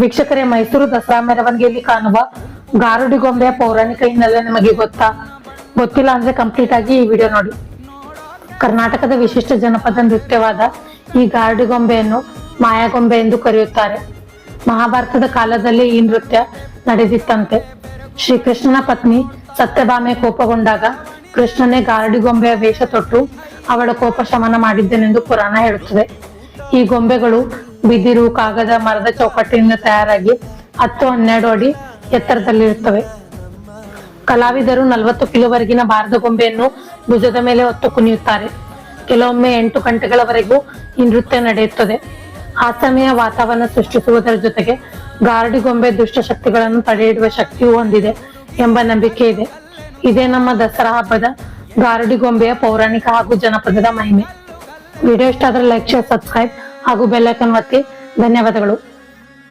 ವೀಕ್ಷಕರೇ, ಮೈಸೂರು ದಸರಾ ಮೆರವಣಿಗೆಯಲ್ಲಿ ಕಾಣುವ ಗಾರುಡಿಗೊಂಬೆಯ ಪೌರಾಣಿಕ ಹಿನ್ನೆಲೆ ನಿಮಗೆ ಗೊತ್ತಾ? ಗೊತ್ತಿಲ್ಲ ಅಂದ್ರೆ ಕಂಪ್ಲೀಟ್ ಆಗಿ ಈ ವಿಡಿಯೋ ನೋಡಿ. ಕರ್ನಾಟಕದ ವಿಶಿಷ್ಟ ಜನಪದ ನೃತ್ಯವಾದ ಈ ಗಾರುಡಿಗೊಂಬೆಯನ್ನು ಮಾಯಾಗೊಂಬೆ ಎಂದು ಕರೆಯುತ್ತಾರೆ. ಮಹಾಭಾರತದ ಕಾಲದಲ್ಲಿ ಈ ನೃತ್ಯ ನಡೆದಿತ್ತಂತೆ. ಶ್ರೀಕೃಷ್ಣನ ಪತ್ನಿ ಸತ್ಯಭಾಮೆ ಕೋಪಗೊಂಡಾಗ ಕೃಷ್ಣನೇ ಗಾರುಡಿಗೊಂಬೆಯ ವೇಷ ತೊಟ್ಟು ಅವಳ ಕೋಪ ಶಮನ ಮಾಡಿದ್ದನೆಂದು ಪುರಾಣ ಹೇಳುತ್ತದೆ. ಈ ಗೊಂಬೆಗಳು ಬಿದಿರು, ಕಾಗದ, ಮರದ ಚೌಕಟ್ಟಿನಿಂದ ತಯಾರಾಗಿ ಹತ್ತು ಹನ್ನೆರಡು ಅಡಿ ಎತ್ತರದಲ್ಲಿರುತ್ತವೆ. ಕಲಾವಿದರು ನಲವತ್ತು ಕಿಲೋವರೆಗಿನ ಭಾರದ ಗೊಂಬೆಯನ್ನು ಭುಜದ ಮೇಲೆ ಹೊತ್ತು ಕುಣಿಯುತ್ತಾರೆ. ಕೆಲವೊಮ್ಮೆ ಎಂಟು ಗಂಟೆಗಳವರೆಗೂ ಈ ನೃತ್ಯ ನಡೆಯುತ್ತದೆ. ಹಾಸಮೆಯ ವಾತಾವರಣ ಸೃಷ್ಟಿಸುವುದರ ಜೊತೆಗೆ ಗಾರಡಿ ಗೊಂಬೆ ದುಷ್ಟ ಶಕ್ತಿಗಳನ್ನು ತಡೆಹಿಡುವ ಶಕ್ತಿಯೂ ಹೊಂದಿದೆ ಎಂಬ ನಂಬಿಕೆ ಇದೆ. ಇದೇ ನಮ್ಮ ದಸರಾ ಹಬ್ಬದ ಗಾರಡಿ ಗೊಂಬೆಯ ಪೌರಾಣಿಕ ಹಾಗೂ ಜನಪದದ ಮಹಿಮೆ. ವಿಡಿಯೋ ಇಷ್ಟ ಆದರೆ ಲೈಕ್, ಶೇರ್, ಸಬ್ಸ್ಕ್ರೈಬ್. ಹಾಗೂ ಬೆಲ್ ಐಕನ್ ಒತ್ತಿ ಧನ್ಯವಾದಗಳು.